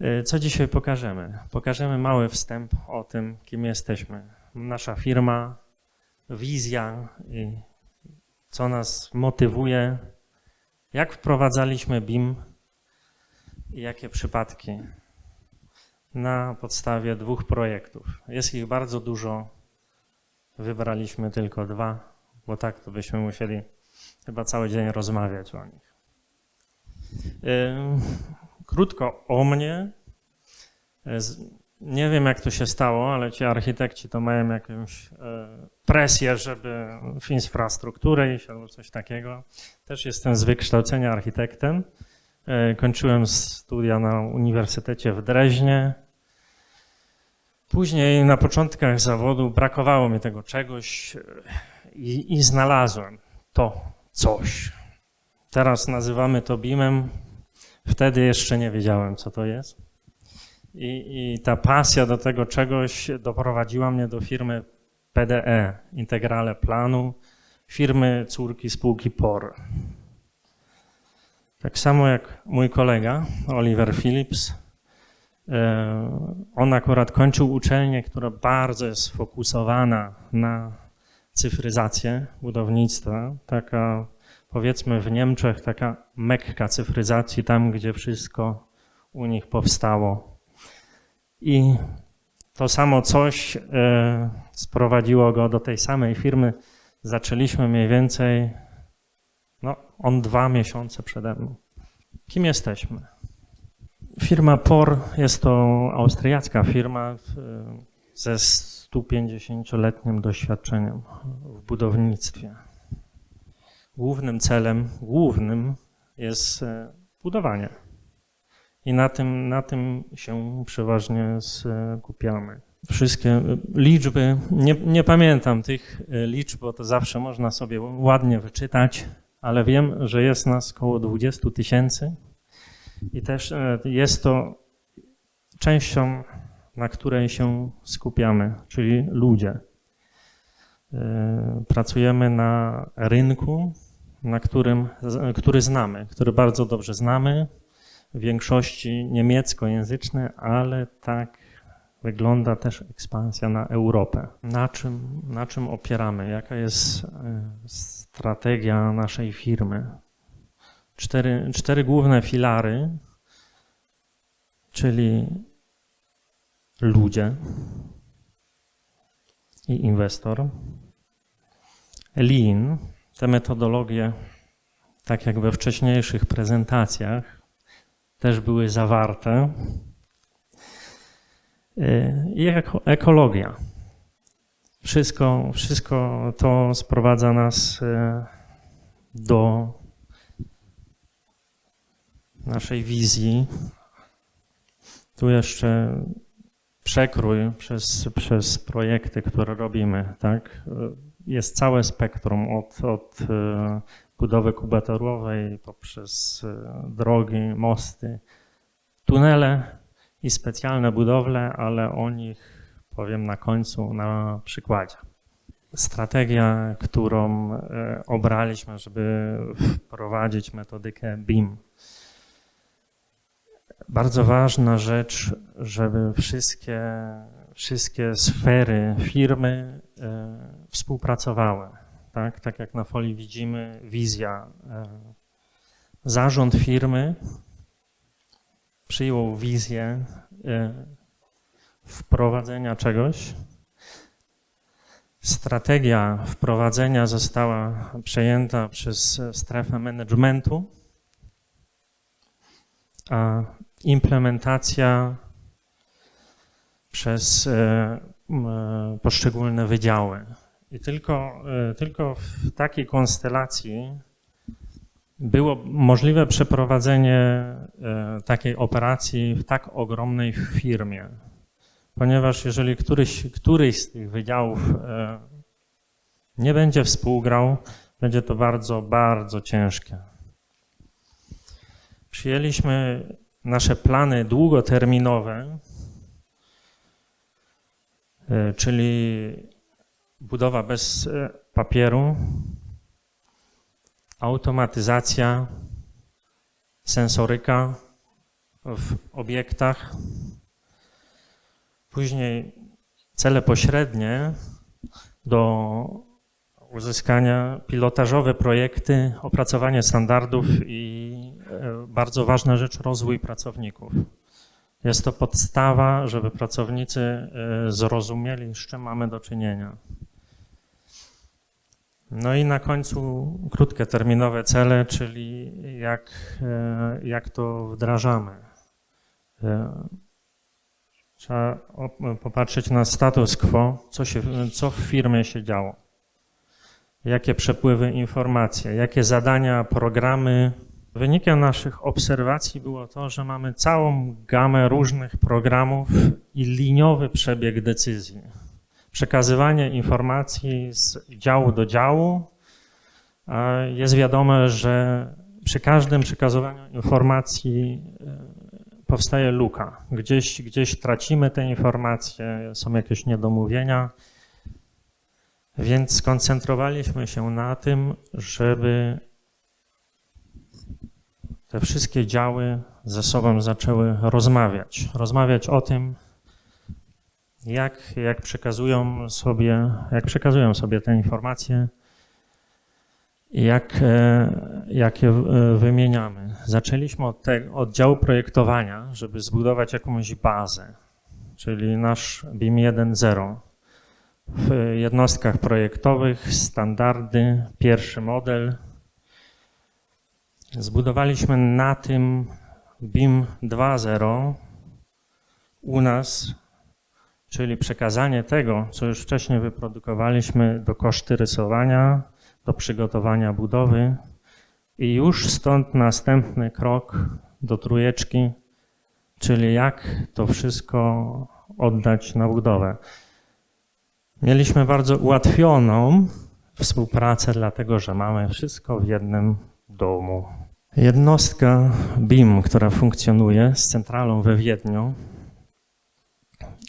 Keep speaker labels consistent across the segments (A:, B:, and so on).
A: Y, Co dzisiaj pokażemy? Pokażemy mały wstęp o tym, kim jesteśmy. Nasza firma, wizja i co nas motywuje, jak wprowadzaliśmy BIM i jakie przypadki na podstawie dwóch projektów. Jest ich bardzo dużo, wybraliśmy tylko dwa, bo tak to byśmy musieli chyba cały dzień rozmawiać o nich. Ym, Krótko o mnie. Z- Nie wiem, jak to się stało, ale ci architekci to mają jakąś e, presję, żeby w infrastrukturę iść albo coś takiego. Też jestem z wykształcenia architektem. E, Kończyłem studia na Uniwersytecie w Dreźnie. Później na początkach zawodu brakowało mi tego czegoś e, i, i znalazłem to coś. Teraz nazywamy to BIM-em. Wtedy jeszcze nie wiedziałem, co to jest. I, I ta pasja do tego czegoś doprowadziła mnie do firmy PDE, Integrale Planu, firmy córki spółki POR. Tak samo jak mój kolega Oliver Phillips. e, On akurat kończył uczelnię, która bardzo jest sfokusowana na cyfryzację budownictwa. Taka powiedzmy w Niemczech taka mekka cyfryzacji, tam gdzie wszystko u nich powstało. I to samo coś e, sprowadziło go do tej samej firmy. Zaczęliśmy mniej więcej, no, on dwa miesiące przede mną. Kim jesteśmy? Firma POR jest to austriacka firma w, ze 150-letnim doświadczeniem w budownictwie. Głównym celem, głównym jest e, budowanie. I na tym, na tym się przeważnie skupiamy. Wszystkie e, liczby, nie, nie pamiętam tych e, liczb, bo to zawsze można sobie ładnie wyczytać, ale wiem, że jest nas około 20 tysięcy i też e, jest to częścią, na której się skupiamy, czyli ludzie. E, Pracujemy na rynku, na którym, który znamy, który bardzo dobrze znamy, w większości niemieckojęzyczny, ale tak wygląda też ekspansja na Europę. Na czym, na czym opieramy? Jaka jest e, strategia naszej firmy? Cztery, cztery główne filary, czyli ludzie i inwestor. Lean, te metodologie, tak jak we wcześniejszych prezentacjach, też były zawarte. Y, I eko, ekologia. Wszystko, wszystko to sprowadza nas y, do naszej wizji. Tu jeszcze przekrój przez, przez projekty, które robimy. Tak? Jest całe spektrum od, od e, budowy kubatorowej poprzez e, drogi, mosty, tunele i specjalne budowle, ale o nich powiem na końcu na przykładzie. Strategia, którą e, obraliśmy, żeby wprowadzić metodykę BIM. Bardzo ważna rzecz, żeby wszystkie, wszystkie sfery firmy współpracowały. Tak? tak jak na folii widzimy, wizja. E, zarząd firmy przyjął wizję e, wprowadzenia czegoś. Strategia wprowadzenia została przejęta przez strefę managementu, a implementacja przez e, poszczególne wydziały. I tylko, e, tylko w takiej konstelacji było możliwe przeprowadzenie e, takiej operacji w tak ogromnej firmie. Ponieważ jeżeli któryś, któryś z tych wydziałów e, nie będzie współgrał, będzie to bardzo, bardzo ciężkie. Przyjęliśmy nasze plany długoterminowe, czyli budowa bez e, papieru, automatyzacja, sensoryka, w obiektach. Później cele pośrednie do uzyskania pilotażowe projekty, opracowanie standardów i e, bardzo ważna rzecz rozwój pracowników. Jest to podstawa, żeby pracownicy e, zrozumieli, z czym mamy do czynienia. No i na końcu krótkie terminowe cele, czyli jak, e, jak to wdrażamy. E, Trzeba popatrzeć na status quo, co, się, co w firmie się działo. Jakie przepływy informacji, jakie zadania, programy. Wynikiem naszych obserwacji było to, że mamy całą gamę różnych programów i liniowy przebieg decyzji. Przekazywanie informacji z działu do działu. Jest wiadome, że przy każdym przekazywaniu informacji e, powstaje luka. Gdzieś, gdzieś tracimy te informacje, są jakieś niedomówienia. Więc skoncentrowaliśmy się na tym, żeby te wszystkie działy ze sobą zaczęły rozmawiać. Rozmawiać o tym, jak, jak, przekazują sobie, jak przekazują sobie te informacje jak, e, jak je e, wymieniamy. Zaczęliśmy od tego oddziału projektowania, żeby zbudować jakąś bazę, czyli nasz BIM 1.0 w jednostkach projektowych, standardy, pierwszy model. Zbudowaliśmy na tym BIM 2.0 u nas, czyli przekazanie tego, co już wcześniej wyprodukowaliśmy do koszty rysowania, do przygotowania budowy i już stąd następny krok do trójeczki, czyli jak to wszystko oddać na budowę. Mieliśmy bardzo ułatwioną współpracę, dlatego że mamy wszystko w jednym domu. Jednostka BIM, która funkcjonuje z centralą we Wiedniu.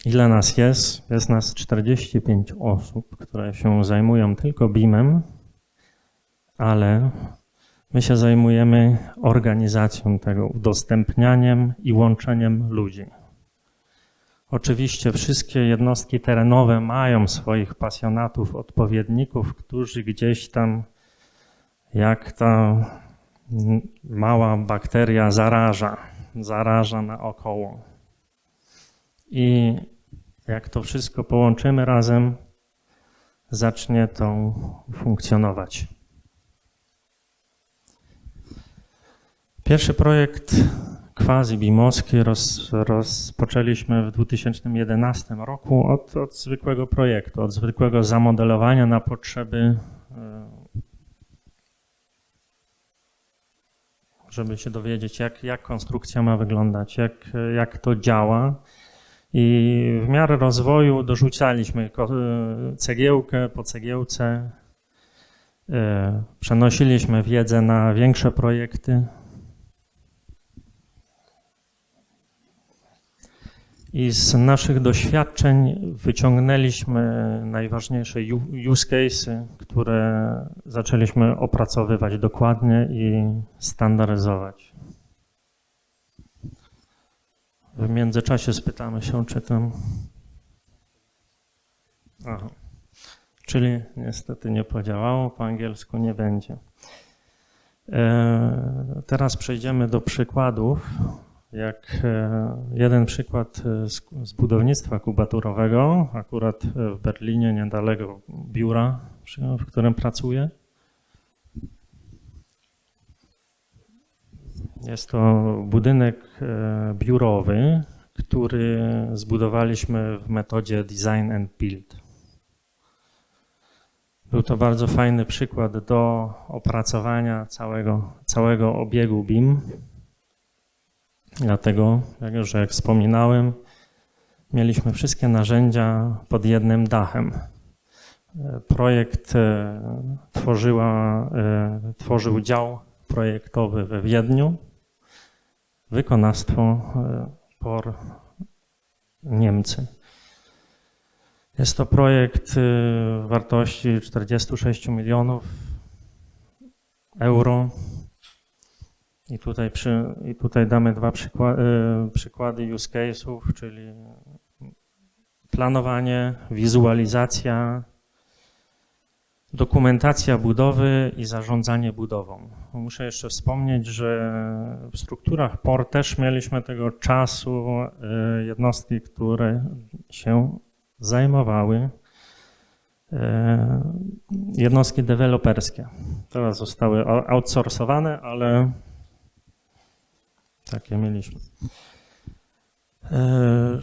A: Ile nas jest? Jest nas 45 osób, które się zajmują tylko BIM-em, ale my się zajmujemy organizacją tego, udostępnianiem i łączeniem ludzi. Oczywiście wszystkie jednostki terenowe mają swoich pasjonatów, odpowiedników, którzy gdzieś tam, jak ta mała bakteria zaraża, zaraża naokoło. I jak to wszystko połączymy razem, zacznie to funkcjonować. Pierwszy projekt quasi-bimowski roz, rozpoczęliśmy w 2011 roku od, od zwykłego projektu, od zwykłego zamodelowania na potrzeby, e, żeby się dowiedzieć, jak, jak konstrukcja ma wyglądać, jak, jak to działa. I w miarę rozwoju dorzucaliśmy e, cegiełkę po cegiełce, e, przenosiliśmy wiedzę na większe projekty. I z naszych doświadczeń wyciągnęliśmy najważniejsze use cases, które zaczęliśmy opracowywać dokładnie i standaryzować. W międzyczasie spytamy się, czy tam. Aha. Czyli niestety nie podziałało, po angielsku nie będzie. E, Teraz przejdziemy do przykładów jak e, jeden przykład e, z, budownictwa kubaturowego, akurat w Berlinie, niedaleko biura, w którym pracuję. Jest to budynek e, biurowy, który zbudowaliśmy w metodzie Design and Build. Był to bardzo fajny przykład do opracowania całego, całego obiegu BIM. Dlatego, jak już jak wspominałem, mieliśmy wszystkie narzędzia pod jednym dachem. E, Projekt e, tworzyła, tworzył dział projektowy we Wiedniu, wykonawstwo e, POR Niemcy. Jest to projekt e, wartości 46 milionów euro. I tutaj, przy, i tutaj damy dwa przykła- y, przykłady use case'ów, czyli planowanie, wizualizacja, dokumentacja budowy i zarządzanie budową. Muszę jeszcze wspomnieć, że w strukturach POR też mieliśmy tego czasu y, jednostki, które się zajmowały y, jednostki deweloperskie. Teraz zostały outsourcowane, ale takie mieliśmy. E,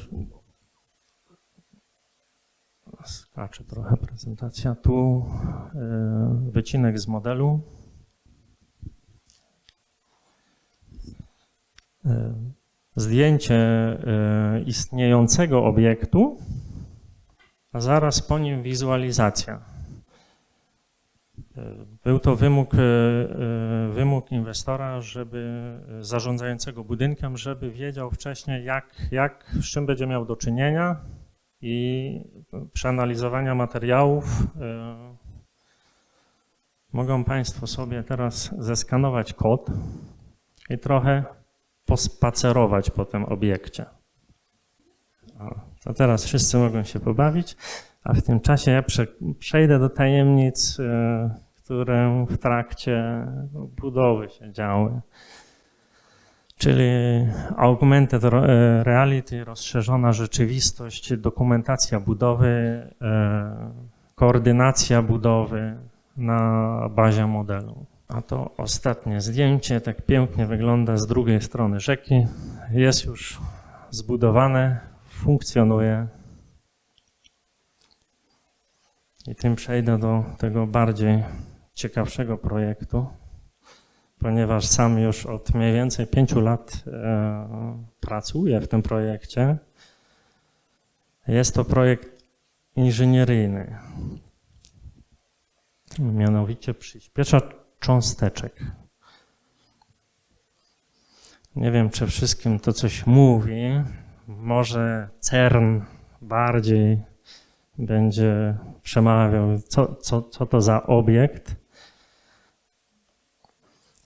A: Skacze trochę prezentacja. Tu e, wycinek z modelu. Zdjęcie e, istniejącego obiektu, a zaraz po nim wizualizacja. E, Był to wymóg, e, e, wymóg inwestora, żeby e, zarządzającego budynkiem, żeby wiedział wcześniej, jak, jak, z czym będzie miał do czynienia i przeanalizowania materiałów. e, Mogą Państwo sobie teraz zeskanować kod i trochę pospacerować po tym obiekcie. O, to teraz wszyscy mogą się pobawić, a w tym czasie ja prze, przejdę do tajemnic, e, które w trakcie budowy się działy. Czyli augmented e, reality, rozszerzona rzeczywistość, dokumentacja budowy, e, koordynacja budowy na bazie modelu. A to ostatnie zdjęcie, tak pięknie wygląda z drugiej strony rzeki. Jest już zbudowane, funkcjonuje. I tym przejdę do tego bardziej ciekawszego projektu, ponieważ sam już od mniej więcej pięciu lat e, pracuję w tym projekcie. Jest to projekt inżynieryjny, mianowicie przyspieszacz cząsteczek. Nie wiem, czy wszystkim to coś mówi. Może CERN bardziej będzie przemawiał, co, co, co to za obiekt.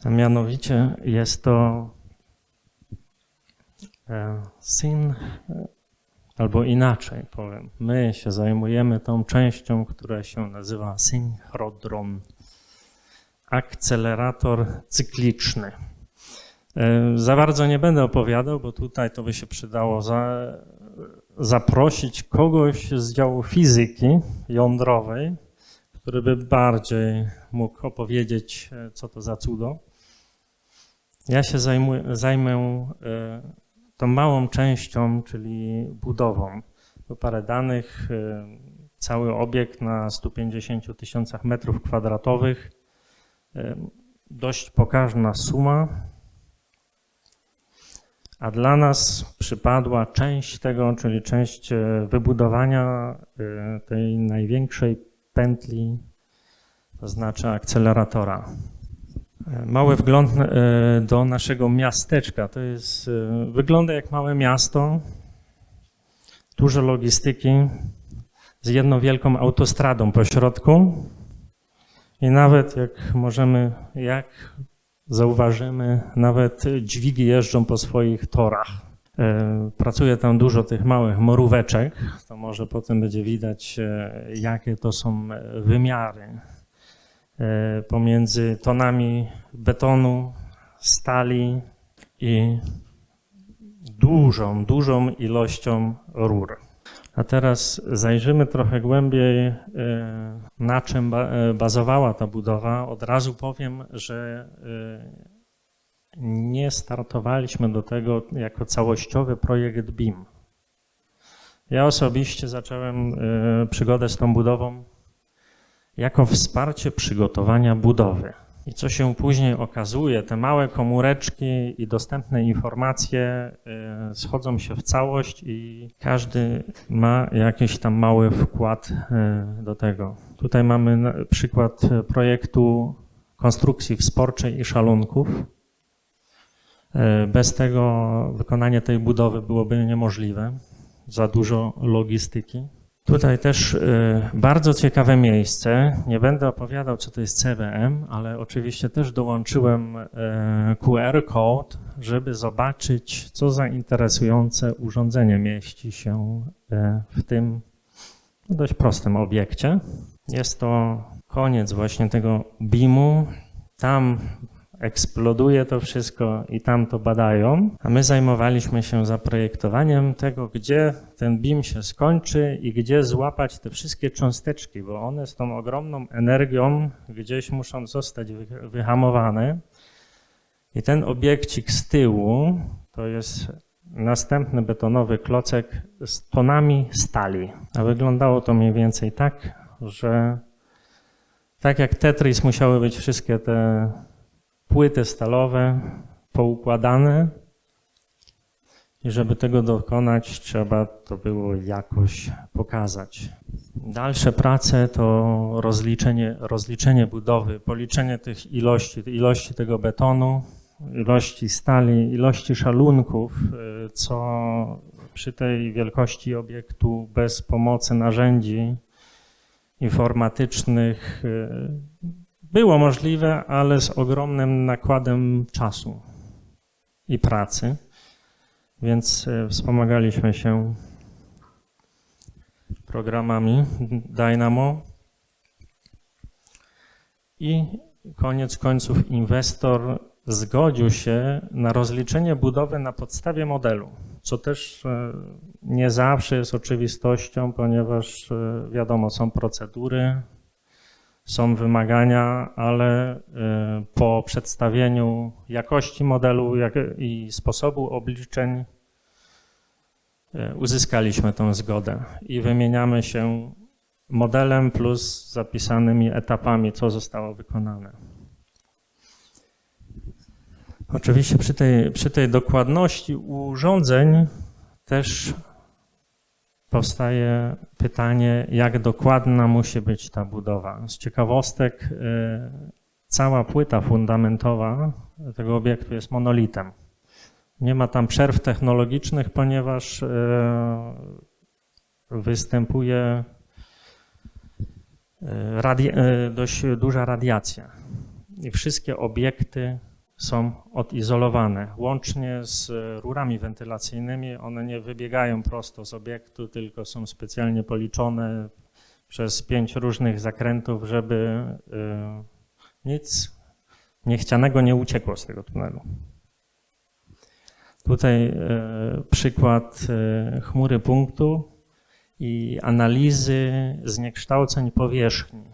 A: A mianowicie jest to e, syn, albo inaczej powiem, my się zajmujemy tą częścią, która się nazywa synchrodron, akcelerator cykliczny. E, Za bardzo nie będę opowiadał, bo tutaj to by się przydało za, zaprosić kogoś z działu fizyki jądrowej, który by bardziej mógł opowiedzieć, e, co to za cudo. Ja się zajmę e, tą małą częścią, czyli budową. Tu parę danych. Cały obiekt na 150 tysiącach metrów kwadratowych. Dość pokaźna suma. A dla nas przypadła część tego, czyli część e, wybudowania e, tej największej pętli, to znaczy akceleratora. E, Mały wgląd do naszego miasteczka. To jest, wygląda jak małe miasto, dużo logistyki, z jedną wielką autostradą po środku. I nawet jak możemy, jak zauważymy, nawet dźwigi jeżdżą po swoich torach. E, Pracuje tam dużo tych małych moróweczek, to może potem będzie widać, e, jakie to są e, wymiary pomiędzy tonami betonu, stali i dużą, dużą ilością rur. A teraz zajrzymy trochę głębiej, e, na czym e, bazowała ta budowa. Od razu powiem, że e, nie startowaliśmy do tego jako całościowy projekt BIM. Ja osobiście zacząłem przygodę z tą budową jako wsparcie przygotowania budowy. I co się później okazuje, te małe komóreczki i dostępne informacje e, schodzą się w całość i każdy ma jakiś tam mały wkład e, do tego. Tutaj mamy przykład projektu konstrukcji wsporczej i szalunków. E, Bez tego wykonanie tej budowy byłoby niemożliwe. Za dużo logistyki. Tutaj też y, bardzo ciekawe miejsce. Nie będę opowiadał, co to jest CWM, ale oczywiście też dołączyłem y, QR code, żeby zobaczyć, co za interesujące urządzenie mieści się y, w tym dość prostym obiekcie. Jest to koniec właśnie tego BIM-u. Tam eksploduje to wszystko i tam to badają, a my zajmowaliśmy się zaprojektowaniem tego, gdzie ten BIM się skończy i gdzie złapać te wszystkie cząsteczki, bo one z tą ogromną energią gdzieś muszą zostać wy- wyhamowane. I ten obiekcik z tyłu to jest następny betonowy klocek z tonami stali. A wyglądało to mniej więcej tak, że tak jak Tetris musiały być wszystkie te płyty stalowe poukładane i żeby tego dokonać, trzeba to było jakoś pokazać. Dalsze prace to rozliczenie, rozliczenie budowy, policzenie tych ilości, ilości tego betonu, ilości stali, ilości szalunków, y, co przy tej wielkości obiektu bez pomocy narzędzi informatycznych y, było możliwe, ale z ogromnym nakładem czasu i pracy. Więc y, wspomagaliśmy się programami Dynamo. I koniec końców inwestor zgodził się na rozliczenie budowy na podstawie modelu, co też e, nie zawsze jest oczywistością, ponieważ e, wiadomo, są procedury, są wymagania, ale e, po przedstawieniu jakości modelu i sposobu obliczeń e, uzyskaliśmy tę zgodę i wymieniamy się modelem plus zapisanymi etapami, co zostało wykonane. Oczywiście przy tej, przy tej dokładności urządzeń też powstaje pytanie, jak dokładna musi być ta budowa. Z ciekawostek, y, cała płyta fundamentowa tego obiektu jest monolitem. Nie ma tam przerw technologicznych, ponieważ y, występuje y, dość duża radiacja. I wszystkie obiekty są odizolowane. Łącznie z rurami wentylacyjnymi, one nie wybiegają prosto z obiektu, tylko są specjalnie policzone przez pięć różnych zakrętów, żeby y, nic niechcianego nie uciekło z tego tunelu. Tutaj y, przykład chmury punktu i analizy zniekształceń powierzchni.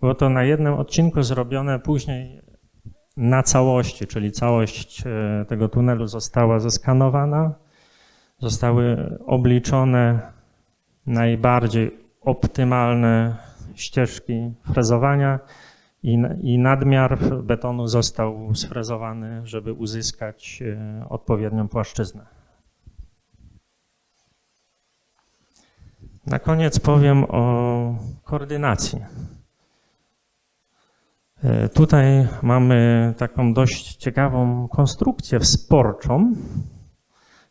A: Było to na jednym odcinku zrobione, później na całości, czyli całość e, tego tunelu została zeskanowana, zostały obliczone najbardziej optymalne ścieżki frezowania i, i nadmiar betonu został sfrezowany, żeby uzyskać e, odpowiednią płaszczyznę. Na koniec powiem o koordynacji. E, Tutaj mamy taką dość ciekawą konstrukcję wsporczą,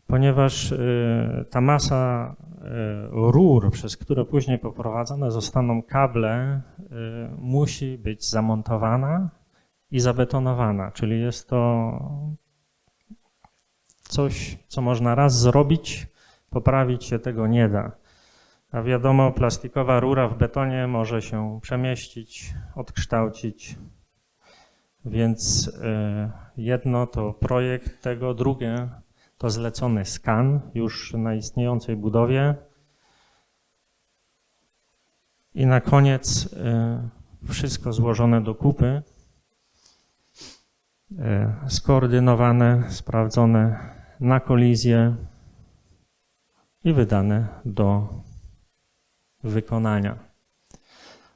A: ponieważ e, ta masa e, rur, przez które później poprowadzane zostaną kable, musi być zamontowana i zabetonowana, czyli jest to coś, co można raz zrobić, poprawić się tego nie da. A wiadomo, plastikowa rura w betonie może się przemieścić, odkształcić. Więc e, jedno to projekt tego, drugie to zlecony skan już na istniejącej budowie. I na koniec e, wszystko złożone do kupy, e, skoordynowane, sprawdzone na kolizję i wydane do wykonania.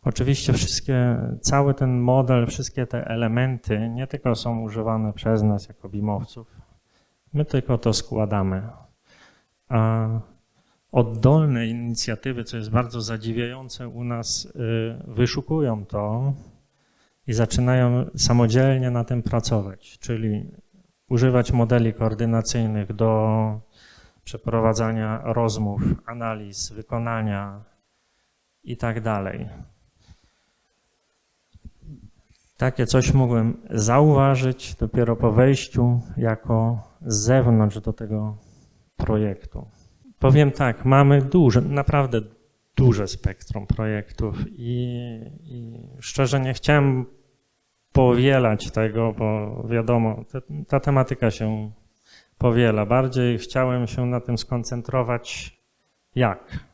A: Oczywiście wszystkie, cały ten model, wszystkie te elementy nie tylko są używane przez nas jako bimowców, my tylko to składamy. A oddolne inicjatywy, co jest bardzo zadziwiające u nas, y, wyszukują to i zaczynają samodzielnie na tym pracować, czyli używać modeli koordynacyjnych do przeprowadzania rozmów, analiz, wykonania i tak dalej. Takie coś mogłem zauważyć dopiero po wejściu jako z zewnątrz do tego projektu. Powiem tak, mamy duże, naprawdę duże spektrum projektów i, i szczerze nie chciałem powielać tego, bo wiadomo, te, ta tematyka się powiela. Bardziej chciałem się na tym skoncentrować jak.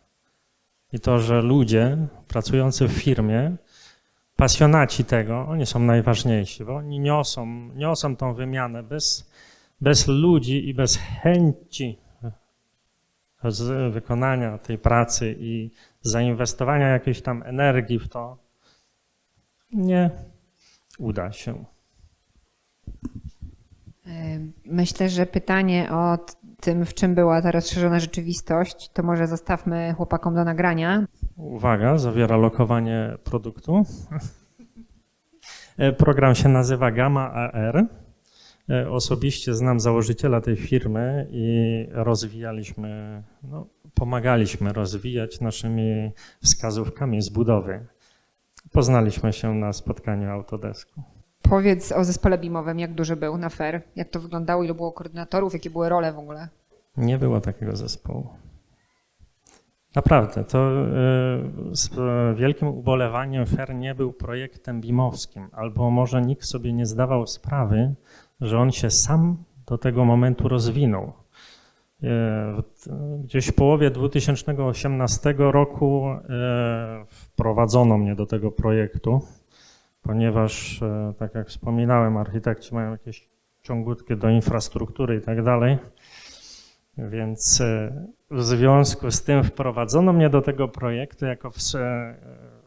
A: I to, że ludzie pracujący w firmie, pasjonaci tego, oni są najważniejsi, bo oni niosą, niosą tą wymianę bez, bez ludzi i bez chęci z wykonania tej pracy i zainwestowania jakiejś tam energii w to, nie uda się.
B: Myślę, że pytanie o t- tym, w czym była ta rozszerzona rzeczywistość, to może zostawmy chłopakom do nagrania.
A: Uwaga, zawiera lokowanie produktu. E, Program się nazywa Gamma AR. E, Osobiście znam założyciela tej firmy i rozwijaliśmy, no, pomagaliśmy rozwijać naszymi wskazówkami z budowy. Poznaliśmy się na spotkaniu Autodesku.
B: Powiedz o zespole BIM-owym, jak duży był na FER, jak to wyglądało, ile było koordynatorów, jakie były role w ogóle.
A: Nie było takiego zespołu. Naprawdę, to e, z wielkim ubolewaniem FER nie był projektem bimowskim, albo może nikt sobie nie zdawał sprawy, że on się sam do tego momentu rozwinął. E, Gdzieś w połowie 2018 roku e, wprowadzono mnie do tego projektu, ponieważ, e, tak jak wspominałem, architekci mają jakieś ciągutkie do infrastruktury i tak dalej. Więc e, w związku z tym wprowadzono mnie do tego projektu jako w,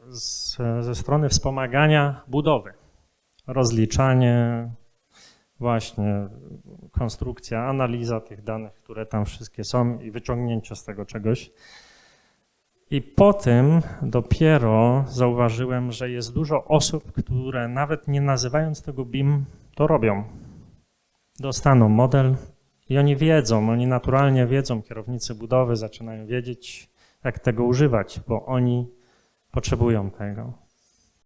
A: z, ze strony wspomagania budowy. Rozliczanie, właśnie konstrukcja, analiza tych danych, które tam wszystkie są i wyciągnięcie z tego czegoś. I po tym dopiero zauważyłem, że jest dużo osób, które nawet nie nazywając tego BIM, to robią. Dostaną model, i oni wiedzą, oni naturalnie wiedzą, kierownicy budowy zaczynają wiedzieć, jak tego używać, bo oni potrzebują tego.